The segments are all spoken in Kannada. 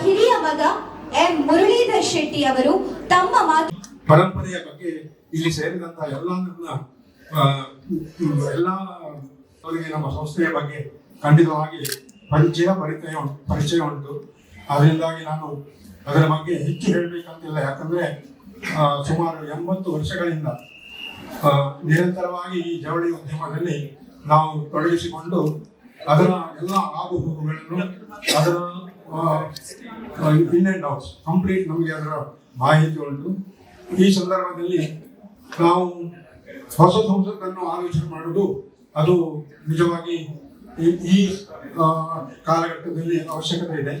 ಹಿರಿಯ ಮಗ ಎಂ ಮುರಳೀಧರ್ ಶೆಟ್ಟಿ ಅವರು ತಮ್ಮ ಮಾತು ಪರಂಪರೆಯ ಬಗ್ಗೆ ಇಲ್ಲಿ ಸೇರಿದಂತಹ ಎಲ್ಲ ನನ್ನ ಆ, ಎಲ್ಲ ಅವರಿಗೆ ನಮ್ಮ ಸಂಸ್ಥೆಯ ಬಗ್ಗೆ ಖಂಡಿತವಾಗಿ ಪರಿಚಯ ಪರಿಚಯ ಪರಿಚಯ ಉಂಟು. ಅದರಿಂದಾಗಿ ನಾನು ಅದರ ಬಗ್ಗೆ ಹೆಚ್ಚು ಹೇಳಬೇಕಂತಿಲ್ಲ. ಯಾಕಂದ್ರೆ ಸುಮಾರು ಎಂಬತ್ತು ವರ್ಷಗಳಿಂದ ನಿರಂತರವಾಗಿ ಈ ಜವಳಿ ಉದ್ಯಮದಲ್ಲಿ ನಾವು ತೊಡಗಿಸಿಕೊಂಡು ಅದರ ಎಲ್ಲ ಆಗು ಹೋಗುಗಳನ್ನು ಅದರ ಇನ್ ಅಂಡ್ ಔಟ್ಸ್ ಕಂಪ್ಲೀಟ್ ನಮಗೆ ಅದರ ಮಾಹಿತಿ ಉಂಟು. ಈ ಸಂದರ್ಭದಲ್ಲಿ ನಾವು ಹೊಸ ಸಂಸತ್ತನ್ನು ಆಲೋಚನೆ ಮಾಡುವುದು ಅದು ನಿಜವಾಗಿ ಈ- ಕಾಲಘಟ್ಟದಲ್ಲಿ ಅವಶ್ಯಕತೆ ಇದೆ.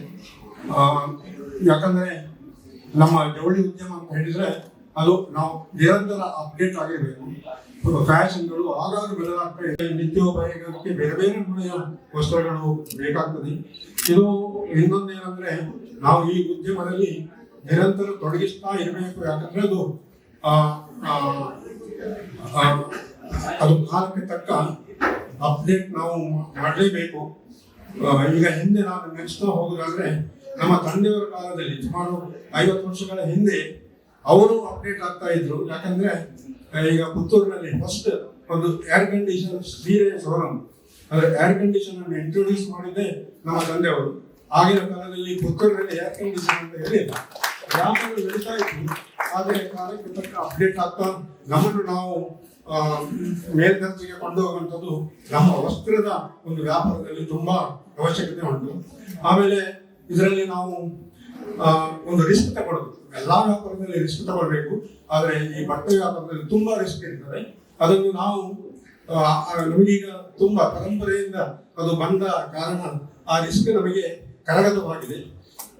ಯಾಕಂದ್ರೆ ನಮ್ಮ ಜವಳಿ ಉದ್ಯಮ ಅಂತ ಹೇಳಿದ್ರೆ ಅದು ನಾವು ನಿರಂತರ ಅಪ್ಡೇಟ್ ಆಗಿರಬೇಕು. ಫ್ಯಾಷನ್ಗಳು ಆಗಾಗ ಬದಲಾಗ್ತಾ ಇದೆ. ನಿತ್ಯೋಪಯೋಗಕ್ಕೆ ಬೇರೆ ಬೇರೆ ವಸ್ತ್ರಗಳು ಬೇಕಾಗ್ತದೆ. ಇದು ಇನ್ನೊಂದೇನಂದ್ರೆ, ನಾವು ಈ ಉದ್ಯಮದಲ್ಲಿ ನಿರಂತರ ತೊಡಗಿಸ್ತಾ ಇರಬೇಕು. ಯಾಕಂದ್ರೆ ಅದು ಅದು ಕಾಲಕ್ಕೆ ತಕ್ಕ ಅಪ್ಡೇಟ್ ನಾವು ಮಾಡಲೇಬೇಕು. ಈಗ ಹಿಂದೆ ನಾನು ನೆನೆಸ್ತಾ ಹೋಗುದಾದ್ರೆ, ನಮ್ಮ ತಂದೆಯವರ ಕಾಲದಲ್ಲಿ ಸುಮಾರು ಐವತ್ತು ವರ್ಷಗಳ ಹಿಂದೆ ಅವರು ಅಪ್ಡೇಟ್ ಆಗ್ತಾ ಇದ್ರು. ಯಾಕಂದ್ರೆ ಈಗ ಪುತ್ತೂರಿನಲ್ಲಿ ಫಸ್ಟ್ ಒಂದು ಏರ್ ಕಂಡೀಷನ್ ಸೀರೆ ಶೋರೂಮ್ ಅಂದ್ರೆ ಏರ್ ಕಂಡೀಷನ್ ಅನ್ನು ಇಂಟ್ರೊಡ್ಯೂಸ್ ಮಾಡಿದ್ದೆ ನಮ್ಮ ತಂದೆಯವರು. ಆಗಿನ ಕಾಲದಲ್ಲಿ ಪುತ್ತೂರಿನಲ್ಲಿ ಏರ್ ಕಂಡೀಷನ್ ಅಂತ ಹೇಳಿ ಗ್ರಾಮಗಳು ಬೆಳೀತಾ ಇತ್ತು. ಆದರೆ ಕಾಲಕ್ಕೆ ತಕ್ಕ ಅಪ್ಡೇಟ್ ಆಗ್ತಾ ನಮ್ಮನ್ನು ನಾವು ಮೇಲ್ದರ್ಜೆಗೆ ಕೊಂಡೋಗುವಂಥದ್ದು ನಮ್ಮ ವಸ್ತ್ರದ ಒಂದು ವ್ಯಾಪಾರದಲ್ಲಿ ತುಂಬಾ ಅವಶ್ಯಕತೆ ಉಂಟು. ಆಮೇಲೆ ಇದರಲ್ಲಿ ನಾವು ಒಂದು ರಿಸ್ಕ್ ತಗೊಳ್ಳೋದು. ಎಲ್ಲಾ ವ್ಯಾಪಾರದಲ್ಲಿ ರಿಸ್ಕ್ ತಗೊಳ್ಬೇಕು. ಆದರೆ ಈ ಬಟ್ಟೆ ವ್ಯಾಪಾರದಲ್ಲಿ ತುಂಬಾ ರಿಸ್ಕ್ ಇರ್ತದೆ. ಅದನ್ನು ನಾವು ನಮಗೀಗ ತುಂಬಾ ಪರಂಪರೆಯಿಂದ ಅದು ಬಂದ ಕಾರಣ ಆ ರಿಸ್ಕ್ ನಮಗೆ ಕರಗತವಾಗಿದೆ.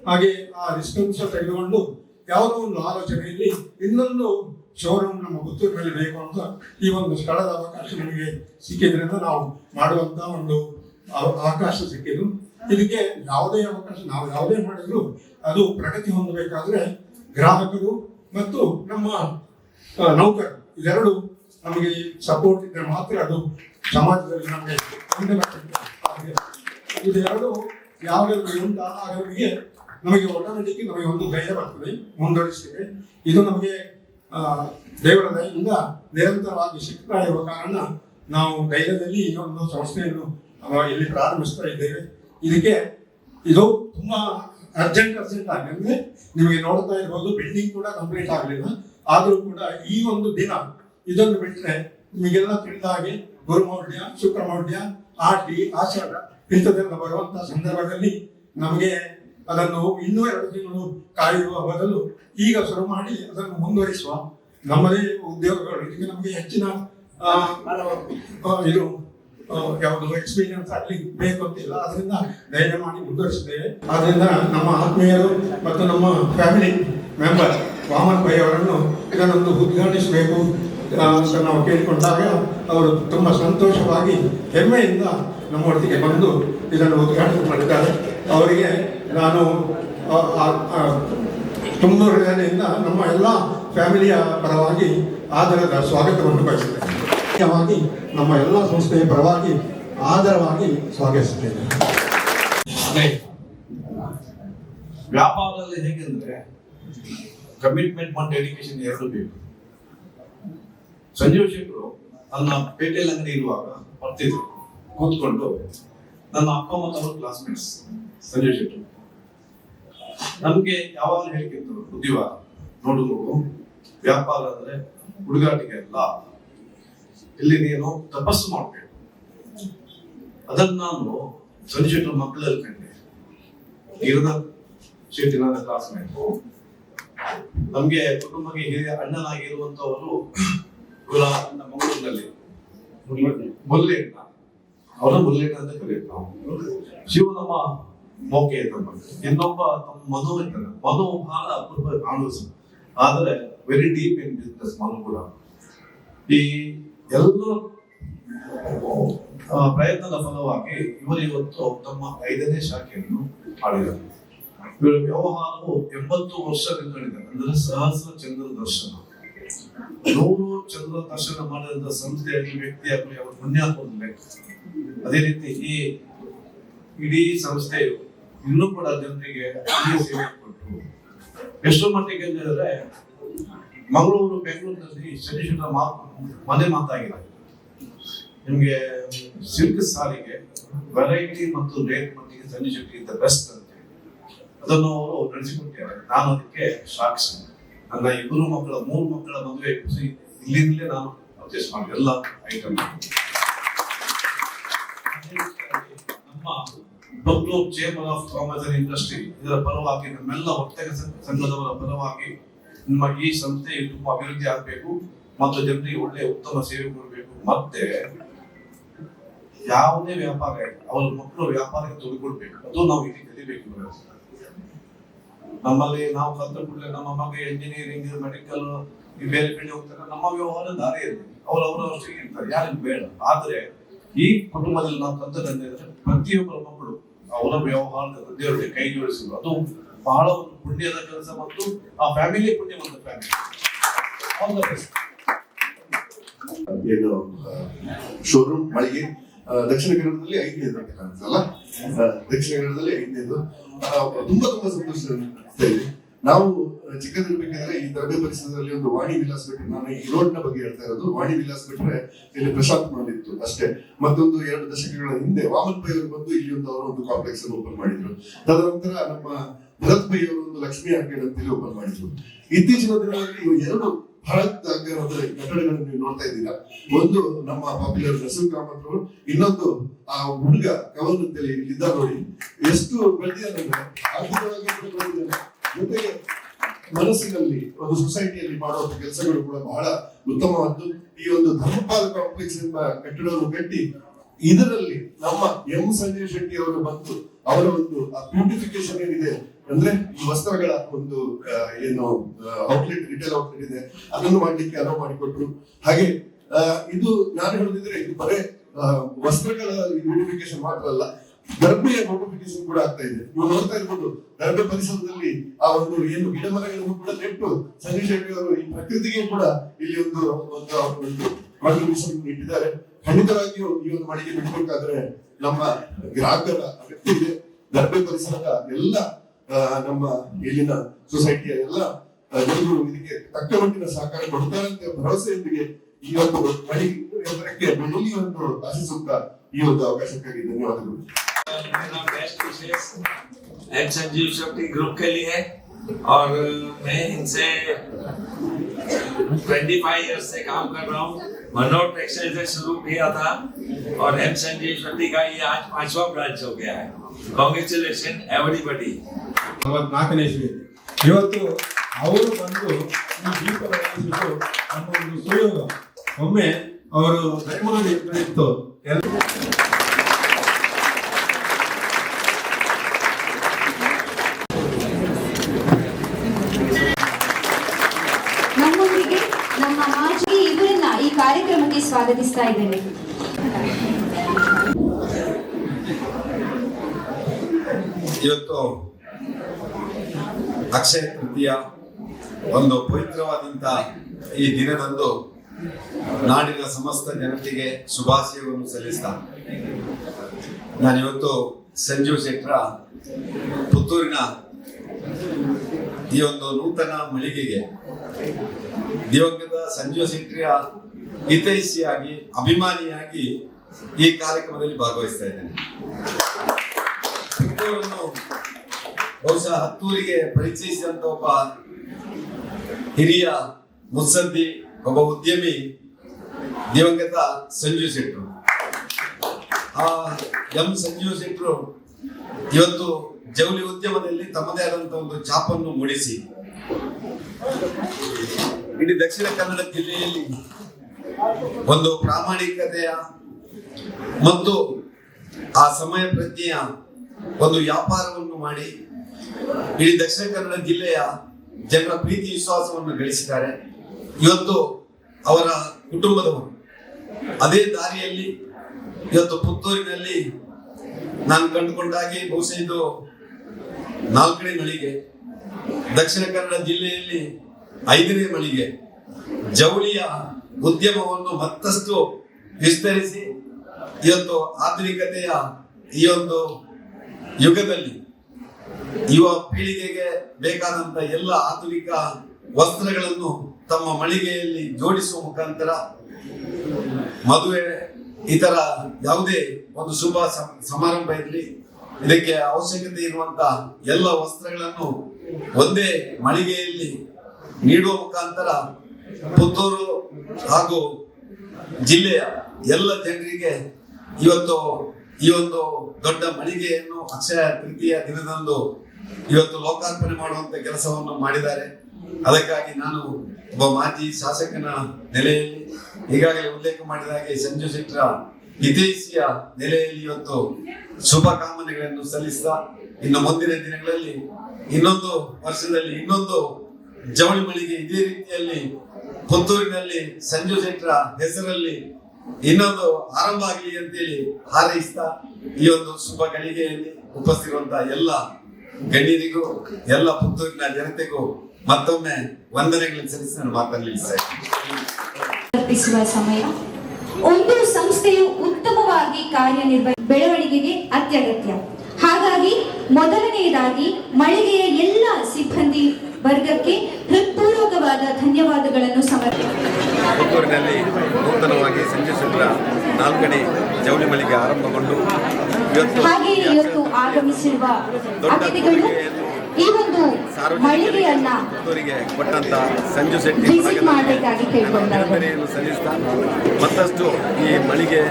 ಹಾಗೆ ಆ ರಿಸ್ಕ್ ಅಂಶ ತೆಗೆದುಕೊಂಡು ಯಾವುದೋ ಒಂದು ಆಲೋಚನೆಯಲ್ಲಿ ಇನ್ನೊಂದು ಶೋರೂಮ್ ನಮ್ಮ ಪುತ್ತೂರಿನಲ್ಲಿ ಬೇಕು ಅಂತ ಈ ಒಂದು ಸ್ಥಳದ ಅವಕಾಶ ನಮಗೆ ಸಿಕ್ಕಿದ್ರಿಂದ ನಾವು ಮಾಡುವಂತ ಒಂದು ಅವಕಾಶ ಸಿಕ್ಕಿದ್ದು. ಇದಕ್ಕೆ ಯಾವುದೇ ಅವಕಾಶ ನಾವು ಯಾವುದೇ ಮಾಡಿದ್ರು ಅದು ಪ್ರಗತಿ ಹೊಂದಬೇಕಾದ್ರೆ ಗ್ರಾಹಕರು ಮತ್ತು ನಮ್ಮ ನೌಕರರು. ಇದೆರಡು ನಮಗೆ ಸಪೋರ್ಟ್ ಇದ್ರೆ ಮಾತ್ರ ಅದು ಸಮಾಜದಲ್ಲಿ ನಮಗೆ ಇದೆರಡು ಉಂಟ ಆಗಿಗೆ ನಮಗೆ ಆಟೋಮೆಟಿಕ್ ನಮಗೆ ಒಂದು ಧೈರ್ಯ ಬರ್ತದೆ ಮುಂದುವರಿಸ್ತೇವೆ ಇದು ನಮಗೆ ದೇವರ ದಯೆಯಿಂದ ನಿರಂತರವಾಗಿ ಸಿಗ್ತಾ ಇರುವ ಕಾರಣ ನಾವು ಧೈರ್ಯದಲ್ಲಿ ಈ ಒಂದು ಸಂಸ್ಥೆಯನ್ನು ಆ, ಇಲ್ಲಿ ಪ್ರಾರಂಭಿಸ್ತಾ ಇದ್ದೇವೆ. ಇದಕ್ಕೆ ಇದು ತುಂಬಾ ಅರ್ಜೆಂಟ್ ಅರ್ಜೆಂಟ್ ಆಗಿ ಅಂದ್ರೆ ನಿಮಗೆ ನೋಡ್ತಾ ಇರ್ಬೋದು ಬಿಲ್ಡಿಂಗ್ ಕೂಡ ಕಂಪ್ಲೀಟ್ ಆಗಲಿಲ್ಲ. ಆದರೂ ಕೂಡ ಈ ಒಂದು ದಿನ ಇದನ್ನು ಬಿಟ್ಟರೆ ನಿಮಗೆಲ್ಲ ತಿಳಿದ ಹಾಗೆ ಗುರುಮೌಢ್ಯ ಶುಕ್ರಮೌಢ್ಯ ಆಟಿ ಆಷಾಢ ಇಂಥದ್ದೆಲ್ಲ ಬರುವಂತಹ ಸಂದರ್ಭದಲ್ಲಿ ನಮಗೆ ಅದನ್ನು ಇನ್ನೂ ಎರಡು ತಿಂಗಳು ಕಾಯುವ ಬದಲು ಈಗ ಶುರು ಮಾಡಿ ಅದನ್ನು ಮುಂದುವರಿಸುವ ನಮ್ಮದೇ ಉದ್ಯೋಗಗಳು. ಇದಕ್ಕೆ ನಮಗೆ ಹೆಚ್ಚಿನ ಇದು ಯಾವುದು ಎಕ್ಸ್ಪೀರಿಯನ್ಸ್ ಆಗಲಿ ಬೇಕು ಅಂತಿಲ್ಲ ಅದರಿಂದ ಧೈರ್ಯ ಮಾಡಿ ಮುಂದುವರಿಸಿದ್ದೇವೆ ಆದ್ದರಿಂದ ನಮ್ಮ ಆತ್ಮೀಯರು ಮತ್ತು ನಮ್ಮ ಫ್ಯಾಮಿಲಿ ಮೆಂಬರ್ ವಾಮನ್ ಭೈ ಅವರನ್ನು ಇದನ್ನೊಂದು ಉದ್ಘಾಟಿಸಬೇಕು ಅಂತ ನಾವು ಕೇಳಿಕೊಂಡಾಗ ಅವರು ತುಂಬ ಸಂತೋಷವಾಗಿ ಹೆಮ್ಮೆಯಿಂದ ನಮ್ಮೊಟ್ಟಿಗೆ ಬಂದು ಇದನ್ನು ಉದ್ಘಾಟನೆ ಮಾಡಿದ್ದಾರೆ. ಅವರಿಗೆ ನಾನು ತುಂಬ ಹೃದಯದಿಂದ ನಮ್ಮ ಎಲ್ಲ ಫ್ಯಾಮಿಲಿಯ ಪರವಾಗಿ ಆದರದ ಸ್ವಾಗತವನ್ನು ಬಯಸುತ್ತೇನೆ ಮುಖ್ಯವಾಗಿ ನಮ್ಮ ಎಲ್ಲ ಸಂಸ್ಥೆಯ ಪರವಾಗಿ ಆದರವಾಗಿ ಸ್ವಾಗತಿಸುತ್ತೇನೆ. ವ್ಯಾಪಾರದಲ್ಲಿ ಹೇಗೆಂದ್ರೆ ಕಮಿಟ್ಮೆಂಟ್ ಮತ್ತು ಎಡಿಕೇಶನ್ ಎರಡು ಬೇಕು. ಸಂಜೀವ್ ಶೆಟ್ಟರು ನನ್ನ ಪೇಟೆಯಲ್ಲಿ ಅಂಗಡಿ ಇರುವಾಗ ಬರ್ತಿದ್ರು. ಕೂತ್ಕೊಂಡು ನನ್ನ ಅಪ್ಪ ಮತ್ತು ಅವರು ಕ್ಲಾಸ್ಮೇಟ್ಸ್ ಸಂಜೀವ್ ಶೆಟ್ಟರು. ನಮ್ಗೆ ಯಾವಾಗ ಹೇಳ್ತಿದ್ರು ಉದ್ಯೋಗ ನೋಡು ವ್ಯಾಪಾರ ಅಂದ್ರೆ ಹುಡುಗಾಟಿಗೆ ಅಲ್ಲ. ಇಲ್ಲಿ ನೀನು ತಪಸ್ಸು ಮಾಡಬೇಕು. ಅದನ್ನ ನಾನು ಸಣ್ಣ ಶೆಟ್ಟರ್ ಮಕ್ಕಳಲ್ಲಿ ಕಂಡೆ. ಇರದ ಶೆಟ್ಟಿ ನನ್ನ ಕ್ಲಾಸ್ಮೇಟ್. ನಮ್ಗೆ ಕುಟುಂಬಕ್ಕೆ ಹಿರಿಯ ಅಣ್ಣನಾಗಿರುವಂತವರು ಇವರ ನಮ್ಮ ಮಂಗಳೂರಿನಲ್ಲಿ. ಬುಲ್ಲೇಟ್ ಅವರ ಬುಲ್ಲೇಟ್ ಅಂತ ಕರೆಯುತ್ತೆ ನಾವು ಶಿವ ನಮ್ಮ ಮೋಕೆ ಅಂತ ಇನ್ನೊಬ್ಬ ತಮ್ಮ ಮನು ಇರ್ತಾನೆ ಮಧು ಬಹಳ ಅಪೂರ್ವ ಕಾಣುಸ್ ಆದರೆ very deep in business Manu ಕೂಡ. ಈ ಎಲ್ಲ ಆ, ಪ್ರಯತ್ನದ ಫಲವಾಗಿ ಇವರು ಇವತ್ತು ತಮ್ಮ ಐದನೇ ಶಾಖೆಯನ್ನು ಮಾಡಿದರು ಇವರ ವ್ಯವಹಾರವು ಎಂಬತ್ತು ವರ್ಷದಿಂದ ನಡೆದಿದೆ. ಅಂದ್ರೆ ಸಹಸ್ರ ಚಂದ್ರ ದರ್ಶನ. ನೂರು ಚಂದ್ರ ದರ್ಶನ ಮಾಡಿದಂತ ಸಂಸ್ಥೆಯಾಗಲಿ ವ್ಯಕ್ತಿಯಾಗಲಿ ಅವರು ಪುಣ್ಯಾತ್ಮದ ಲೆಕ್ಕ ಅದೇ ರೀತಿ ಈ ಇಡೀ ಸಂಸ್ಥೆಯು ಇನ್ನೂ ಕೂಡ ಜನರಿಗೆ ಸೇವೆ ಕೊಟ್ಟು. ಎಷ್ಟು ಮಟ್ಟಿಗೆ ಅಂತ ಹೇಳಿದ್ರೆ ಮಂಗಳೂರು, ಬೆಂಗಳೂರಿನಲ್ಲಿ ಶನಿಶ್ವರ ಮಾತು ಮನೆ ಮಾತಾಗಿದೆ. ನಿಮಗೆ ಸಿಲ್ಕ್ ಸಾರಿಗೆ ವೆರೈಟಿ ಮತ್ತು ರೇಟ್ ಮಟ್ಟಿಗೆ ಸನ್ನಿ ಶೆಟ್ಟಿ ಬೆಸ್ಟ್ ಅಂತ ಹೇಳಿ. ಅದನ್ನು ಅವರು ನಡೆಸಿಕೊಟ್ಟಿದ್ದಾರೆ. ನಾನು ಅದಕ್ಕೆ ಸಾಕ್ಷಿ. ನನ್ನ ಇಬ್ಬರು ಮಕ್ಕಳ, ಮೂರು ಮಕ್ಕಳ ಮದುವೆ ಇಲ್ಲಿಂದಲೇ ನಾನು ಪರ್ಚೇಸ್ ಮಾಡಿ ಎಲ್ಲ ಐಟಮ್ ನಮ್ಮ Bengaluru chamber of commerce and industry ಇದರ ಪರವಾಗಿ ನಮ್ಮೆಲ್ಲ ವರ್ತಕ ಸಂಘದವರ ಪರವಾಗಿ ನಿಮ್ಮ ಈ ಸಂಸ್ಥೆ ತುಂಬಾ ಅಭಿವೃದ್ಧಿ ಆಗಬೇಕು ಮತ್ತು ಜನರಿಗೆ ಒಳ್ಳೆ ಉತ್ತಮ ಸೇವೆ ಕೊಡಬೇಕು. ಮತ್ತೆ ಯಾವುದೇ ವ್ಯಾಪಾರ ಅವರ ಮಕ್ಕಳು ವ್ಯಾಪಾರಕ್ಕೆ ತೊಡಗಿಕೊಳ್ಬೇಕು ಅದು ನಾವು ಇಲ್ಲಿ ಕಲಿಬೇಕು ನಮ್ಮಲ್ಲಿ ನಾವು ಕಲ್ತ ಕೂಡಲೇ ನಮ್ಮ ಮಗ ಇಂಜಿನಿಯರಿಂಗ್ ಮೆಡಿಕಲ್ ಬೇರೆ ಕಡೆ ಹೋಗ್ತಾರೆ. ನಮ್ಮ ವ್ಯವಹಾರ ದಾರಿ ಇರಲಿ ಅವ್ರು ಅವರ ಅಷ್ಟೇ ಇರ್ತಾರೆ. ಯಾರಿಗೂ ಬೇಡ. ಆದ್ರೆ ಈ ಕುಟುಂಬದಲ್ಲಿ ನಾವು ಕಲ್ತದಂದ್ರೆ ಪ್ರತಿಯೊಬ್ಬರ ಮಕ್ಕಳು ಅವರ ವ್ಯವಹಾರದ ಕೈ ಜೋಡಿಸಿದ್ರು ಅದು ಬಹಳ ಒಂದು ಪುಣ್ಯದ ಕೆಲಸ ಮತ್ತು ಆ ಫ್ಯಾಮಿಲಿ ಪುಣ್ಯವಂತ ಫ್ಯಾಮಿಲಿ ಆಲ್ ದ ಬೆಸ್ಟ್ ಏನು ಶೋರೂಮ್ ಮಳಿಗೆ ದಕ್ಷಿಣ ಕನ್ನಡದಲ್ಲಿ ಐದನೇದು ಅಂತ ಕಾಣಿಸಲ್ಲ ದಕ್ಷಿಣ ಕನ್ನಡದಲ್ಲಿ ಐದನೇದು ತುಂಬಾ ತುಂಬಾ ಸಂತೋಷ ನಾವು ಚಿಕ್ಕದಿರ್ಬೇಕಾದ್ರೆ ಈ ದರ್ಬೆ ಪರಿಸರದಲ್ಲಿ ಒಂದು ವಾಣಿ ವಿಲಾಸ್ ಬಿಟ್ರೆ ನಾನು ಈ ರೋಡ್ನ ಬಗ್ಗೆ ಹೇಳ್ತಾ ಇರೋದು, ವಾಣಿ ವಿಲಾಸ್ ಬಿಟ್ರೆ ಇಲ್ಲಿ ಪ್ರಶಾಂತ್ ಮಾಡಿತ್ತು ಅಷ್ಟೇ. ಮತ್ತೊಂದು ಎರಡು ದಶಕಗಳ ಹಿಂದೆ ವಾಮನ್ ಪೈ ಅವರು ಬಂದು ಇಲ್ಲಿ ಒಂದು ಅವರು ಒಂದು ಕಾಂಪ್ಲೆಕ್ಸ್ ಅನ್ನು ಓಪನ್ ಮಾಡಿದ್ರು. ತದನಂತರ ನಮ್ಮ ಭರತ್ ಒಂದು ಲಕ್ಷ್ಮಿ ಆರ್ಕೇಡ್ ಅಂತೇಳಿ ಓಪನ್ ಮಾಡಿದ್ರು. ಇತ್ತೀಚಿನ ದಿನಗಳಲ್ಲಿ ಇವು ಎರಡು ಭರತ್ ಆಗರದ ಕಟ್ಟಡಗಳನ್ನು ನೀವು ನೋಡ್ತಾ ಇದ್ದೀರಾ. ಒಂದು ನಮ್ಮ ಪಾಪ್ಯುಲರ್ ನಸೀರ್ ಕಾಮತ್ ಅವರು, ಇನ್ನೊಂದು ಆ ಹುಡುಗ ಕವನ್ ಅಂತೇಳಿ ಇದ್ದ ನೋಡಿ. ಎಷ್ಟು ಬೆಳೆದಿದ್ದಾರೆ ಅದ್ಭುತವಾಗಿ ಜೊತೆಗೆ ಮನಸ್ಸಿನಲ್ಲಿ, ಒಂದು ಸೊಸೈಟಿಯಲ್ಲಿ ಮಾಡುವಂತ ಕೆಲಸಗಳು ಕೂಡ ಬಹಳ ಉತ್ತಮವಾದ್ದು. ಈ ಒಂದು ಧರ್ಮಪಾಲ ಕಾಂಪ್ಲೆಕ್ಸ್ ಎಂಬ ಕಟ್ಟಡವನ್ನು ಕಟ್ಟಿ, ಇದರಲ್ಲಿ ನಮ್ಮ ಎಂ ಸಂಜಯ್ ಶೆಟ್ಟಿ ಅವರು ಬಂದು ಅವರ ಒಂದು ಬ್ಯೂಟಿಫಿಕೇಶನ್ ಏನಿದೆ ಅಂದ್ರೆ ಈ ವಸ್ತ್ರಗಳ ಒಂದು ಏನು ಔಟ್ಲೆಟ್ ರಿಟೇಲ್ ಔಟ್ಲೆಟ್ ಇದೆ, ಅದನ್ನು ಮಾಡ್ಲಿಕ್ಕೆ ಅನುವು ಮಾಡಿಕೊಟ್ರು. ಹಾಗೆ ಇದು ನಾನು ಹೇಳುದಿದ್ರೆ ಇದು ಬರೇ ವಸ್ತ್ರಗಳ ನೋಟಿಫಿಕೇಶನ್ ಮಾತ್ರ ಅಲ್ಲ ಗರ್ಭೆಯ ನೋಟಿಫಿಕೇಶನ್ ಕೂಡ ಆಗ್ತಾ ಇದೆ. ನೀವು ನೋಡ್ತಾ ಇರ್ಬೋದು, ಗರ್ಭೆ ಪರಿಸರದಲ್ಲಿ ಆ ಒಂದು ಏನು ಗಿಡ ಮರಗಳನ್ನು ಕೂಡ ನೆಟ್ಟು ಸಂಜಯ್ ಶೆಟ್ಟಿ ಅವರು ಈ ಪ್ರಕೃತಿಗೆ ಕೂಡ ಇಲ್ಲಿ ಒಂದು ಒಂದು ಕಾಂಟ್ರಿಬ್ಯೂಷನ್ ಇಟ್ಟಿದ್ದಾರೆ ಖಂಡಿತವಾಗಿಯೂ ಈ ಒಂದು ಮಳಿಗೆ ಬಿಡಬೇಕಾದ್ರೆ ನಮ್ಮ ಗ್ರಾಹಕರ ಅಗತ್ಯ ಇದೆ. ಗರ್ಭೆ ಪರಿಸರದ ಎಲ್ಲ ನಮ್ಮ ಇಲ್ಲಿನ ಸೊಸೈಟಿಯ ಎಲ್ಲ ಆ, ಜನರು ಇದಕ್ಕೆ ತಕ್ಕ ಮಟ್ಟಿನ ಸಹಕಾರ ಕೊಡ್ತಾರೆ ಅಂತ ಭರವಸೆಯೊಂದಿಗೆ ಈ ಒಂದು ಮಳಿಗೆ ಎತ್ತರಕ್ಕೆ ಬೆಳಲಿ ಒಂದು ಆಶಿಸುತ್ತಾ ಈ ಒಂದು ಅವಕಾಶಕ್ಕಾಗಿ ಧನ್ಯವಾದಗಳು मेरा बेस्ट विशेष एम संजीव शक्ति ग्रुप के लिए और मैं इनसे 25 इयर्स से काम कर रहा हूँ मनोहर टेक्सटाइल से शुरू किया था और एम संजीव शक्ति का ये आज पांचवा ब्रांच हो गया है कॉन्ग्रेचुलेशन एवरीबडी ನಲವತ್ನಾಲ್ಕನೇ ಇಸ್ವಿ ಇವತ್ತು ಅವರು ಬಂದು ಈ ದೀಪ ಬೆಳಗಿಸಿದ್ದು ನಮ್ಮ ಒಂದು ಸುಯೋಗ ಒಮ್ಮೆ ಅವರು ದಯಮಾಡಿ ಇತ್ತು ಎಲ್ಲ ನಮ್ಮೊಂದಿಗೆ ನಮ್ಮ ಮಾಜಿ ಇವರನ್ನ ಈ ಕಾರ್ಯಕ್ರಮಕ್ಕೆ ಸ್ವಾಗತಿಸ್ತಾ ಇದ್ದೇವೆ ಇವತ್ತು ಅಕ್ಷಯ ತೃತೀಯ ಒಂದು ಪವಿತ್ರವಾದಂತ ಈ ದಿನದಂದು ನಾಡಿನ ಸಮಸ್ತ ಜನತೆಗೆ ಶುಭಾಶಯವನ್ನು ಸಲ್ಲಿಸ್ತಾ ನಾನಿವತ್ತು ಸಂಜೀವ್ ಶೆಟ್ರ ಪುತ್ತೂರಿನ ಈ ಒಂದು ನೂತನ ಮಳಿಗೆಗೆ ದಿವಂಗತ ಸಂಜೀವ್ ಶೆಟ್ಟಿಯ ಹಿತೈಷಿಯಾಗಿ, ಅಭಿಮಾನಿಯಾಗಿ ಈ ಕಾರ್ಯಕ್ರಮದಲ್ಲಿ ಭಾಗವಹಿಸ್ತಾ ಇದ್ದೇನೆ. ಬಹುಶಃ ಹತ್ತೂರಿಗೆ ಪರಿಚಯಿಸಿದಂತ ಒಬ್ಬ ಹಿರಿಯ ಮುತ್ಸದ್ದಿ, ಒಬ್ಬ ಉದ್ಯಮಿ ದಿವಂಗತ ಸಂಜು ಶೆಟ್ರು ಆ ಎಂ ಸಂಜು ಶೆಟ್ರು ಇವತ್ತು ಜವಳಿ ಉದ್ಯಮದಲ್ಲಿ ತಮ್ಮದೇ ಆದಂತ ಒಂದು ಚಾಪನ್ನು ಮೂಡಿಸಿ. ಇಡೀ ದಕ್ಷಿಣ ಕನ್ನಡ ಜಿಲ್ಲೆಯಲ್ಲಿ ಒಂದು ಪ್ರಾಮಾಣಿಕತೆಯ ಮತ್ತು ಆ ಸಮಯ ಪ್ರಜ್ಞೆಯ ಒಂದು ವ್ಯಾಪಾರವನ್ನು ಮಾಡಿ ಇಡೀ ದಕ್ಷಿಣ ಕನ್ನಡ ಜಿಲ್ಲೆಯ ಜನರ ಪ್ರೀತಿ ವಿಶ್ವಾಸವನ್ನು ಗಳಿಸಿದ್ದಾರೆ. ಇವತ್ತು ಅವರ ಕುಟುಂಬದವರು ಅದೇ ದಾರಿಯಲ್ಲಿ ಇವತ್ತು ಪುತ್ತೂರಿನಲ್ಲಿ ನಾನು ಕಂಡುಕೊಂಡಾಗಿ ಬಹುಶಃ ಇದು ನಾಲ್ಕನೇ ಮಳಿಗೆ. ದಕ್ಷಿಣ ಕನ್ನಡ ಜಿಲ್ಲೆಯಲ್ಲಿ ಐದನೇ ಮಳಿಗೆ. ಜವಳಿಯ ಉದ್ಯಮವನ್ನು ಮತ್ತಷ್ಟು ವಿಸ್ತರಿಸಿ ಈ ಒಂದು ಆಧುನಿಕತೆಯ ಈ ಒಂದು ಯುಗದಲ್ಲಿ ಯುವ ಪೀಳಿಗೆಗೆ ಬೇಕಾದಂತ ಎಲ್ಲ ಆಧುನಿಕ ವಸ್ತ್ರಗಳನ್ನು ತಮ್ಮ ಮಳಿಗೆಯಲ್ಲಿ ಜೋಡಿಸುವ ಮುಖಾಂತರ ಮದುವೆ, ಇತರ ಯಾವುದೇ ಒಂದು ಶುಭ ಸಮಾರಂಭ ಇರಲಿ, ಇದಕ್ಕೆ ಅವಶ್ಯಕತೆ ಇರುವಂತ ಎಲ್ಲ ವಸ್ತ್ರಗಳನ್ನು ಒಂದೇ ಮಳಿಗೆಯಲ್ಲಿ ನೀಡುವ ಮುಖಾಂತರ ಪುತ್ತೂರು ಹಾಗೂ ಜಿಲ್ಲೆಯ ಎಲ್ಲ ಜನರಿಗೆ ಇವತ್ತು ಈ ಒಂದು ದೊಡ್ಡ ಮಳಿಗೆಯನ್ನು ಅಕ್ಷಯ ತೃತೀಯ ದಿನದಂದು ಇವತ್ತು ಲೋಕಾರ್ಪಣೆ ಮಾಡುವಂತ ಕೆಲಸವನ್ನು ಮಾಡಿದ್ದಾರೆ. ಅದಕ್ಕಾಗಿ ನಾನು ಒಬ್ಬ ಮಾಜಿ ಶಾಸಕನ ನೆಲೆಯಲ್ಲಿ ಈಗಾಗಲೇ ಉಲ್ಲೇಖ ಮಾಡಿದ ಹಾಗೆ ಸಂಜು ಶೆಟ್ಟರ ಹಿತೈಷಿಯ ನೆಲೆಯಲ್ಲಿ ಇವತ್ತು ಶುಭ ಕಾಮನೆಗಳನ್ನು ಸಲ್ಲಿಸ್ತಾ ಇನ್ನು ಮುಂದಿನ ದಿನಗಳಲ್ಲಿ ಇನ್ನೊಂದು ವರ್ಷದಲ್ಲಿ ಇನ್ನೊಂದು ಜವಳಿ ಮಳಿಗೆ ಇದೇ ರೀತಿಯಲ್ಲಿ ಪುತ್ತೂರಿನಲ್ಲಿ ಸಂಜು ಶೆಟ್ಟರ ಹೆಸರಲ್ಲಿ ಇನ್ನೊಂದು ಆರಂಭ ಆಗಲಿ ಅಂತೇಳಿ ಹಾರೈಸ್ತಾ ಈ ಒಂದು ಶುಭ ಗಳಿಗೆಯಲ್ಲಿ ಉಪಸ್ಥಿರುವಂತಹ ಎಲ್ಲ ಗಣ್ಯರಿಗೂ, ಎಲ್ಲ ಪುತ್ತೂರಿನ ಜನತೆಗೂ ಮತ್ತೊಮ್ಮೆ ವಂದನೆಗಳನ್ನು ಸಲ್ಲಿಸಿ ನಾನು. ಅರ್ಪಿಸುವ ಸಮಯ ಒಂದು ಸಂಸ್ಥೆಯು ಉತ್ತಮವಾಗಿ ಕಾರ್ಯನಿರ್ವಹ ಬೆಳವಣಿಗೆಗೆ ಅತ್ಯಗತ್ಯ ಹಾಗಾಗಿ ಮೊದಲನೆಯದಾಗಿ ಮಳಿಗೆಯ ಎಲ್ಲ ಸಿಬ್ಬಂದಿ ವರ್ಗಕ್ಕೆ ಧನ್ಯವಾದಗಳನ್ನು ಸಮರ್ಪ ಪುತ್ತೂರಿನಲ್ಲಿ ನೂತನವಾಗಿ ಸಂಜೆ ಶುಕ್ರ ನಾಲ್ಕನೇ ಜವಳಿ ಮಳಿಗೆ ಆರಂಭಗೊಂಡು ಇವತ್ತು ಹಾಗೆ ಇವತ್ತು ಆಗಮಿಸಿರುವ ಅತಿಥಿಗಳು ಈ ಒಂದು ಮಳಿಗೆಯನ್ನ ಪುತ್ತೂರಿಗೆ ಕೊಟ್ಟಂತ ಸಂಜು ಶೆಟ್ಟಿ ಸಲ್ಲಿಸ್ತಾ ಮತ್ತಷ್ಟು ಈ ಮಳಿಗೆ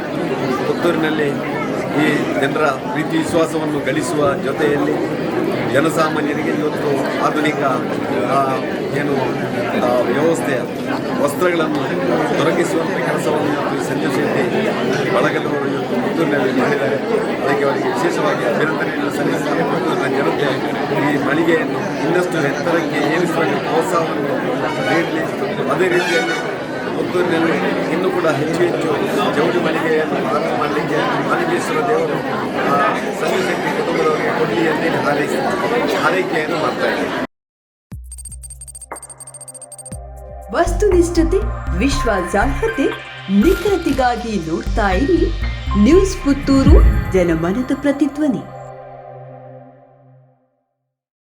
ಪುತ್ತೂರಿನಲ್ಲಿ ಈ ಜನರ ಪ್ರೀತಿ ವಿಶ್ವಾಸವನ್ನು ಗಳಿಸುವ ಜೊತೆಯಲ್ಲಿ ಜನಸಾಮಾನ್ಯರಿಗೆ ಇವತ್ತು ಆಧುನಿಕ ಏನು ಆ, ವ್ಯವಸ್ಥೆಯ ವಸ್ತ್ರಗಳನ್ನು ದೊರಕಿಸುವಂಥ ಕೆಲಸವನ್ನು ಇವತ್ತು ಸಂಜೆ ಶೆಟ್ಟಿ ಬಳಗದವರು ಇವತ್ತು ಪುತ್ತೂರಿನಲ್ಲಿ ಮಾಡಿದ್ದಾರೆ. ಅದಕ್ಕೆ ಅವರಿಗೆ ವಿಶೇಷವಾಗಿ ಅಭಿನಂದನೆಯನ್ನು ಸಲ್ಲಿಸಿ ಪುತ್ತೂರಿನ ಜನತೆ ಈ ಮಳಿಗೆಯನ್ನು ಇನ್ನಷ್ಟು ಎತ್ತರಕ್ಕೆ ಏರಿಸುವ ಪ್ರೋತ್ಸಾಹವನ್ನು ನೀಡಲಿ. ಅದೇ ರೀತಿಯಲ್ಲಿ ಪುತ್ತೂರಿನಲ್ಲಿ ಇನ್ನೂ ಕೂಡ ಹೆಚ್ಚು ಹೆಚ್ಚು ಜವಳಿ ಮಳಿಗೆಯನ್ನು ಆರಂಭ ಮಾಡಲಿಕ್ಕೆ ಮಾಲಿಕೇಶ್ವರ ದೇವರು ಶೆಟ್ಟಿ ಕುಟುಂಬದವರಿಗೆ ಕೊಡಲಿ ಅಂತೇಳಿ ಹಾರೈಸಿ ಹಾರೈಕೆಯನ್ನು ಮಾಡ್ತಾ ಇದ್ದಾರೆ. ವಸ್ತುನಿಷ್ಠತೆ ವಿಶ್ವಾಸಾರ್ಹತೆ ನಿಖರತೆಗಾಗಿ ನೋಡ್ತಾ ಇರಿ. ನ್ಯೂಸ್ ಪುತ್ತೂರು, ಜನಮನದ ಪ್ರತಿಧ್ವನಿ.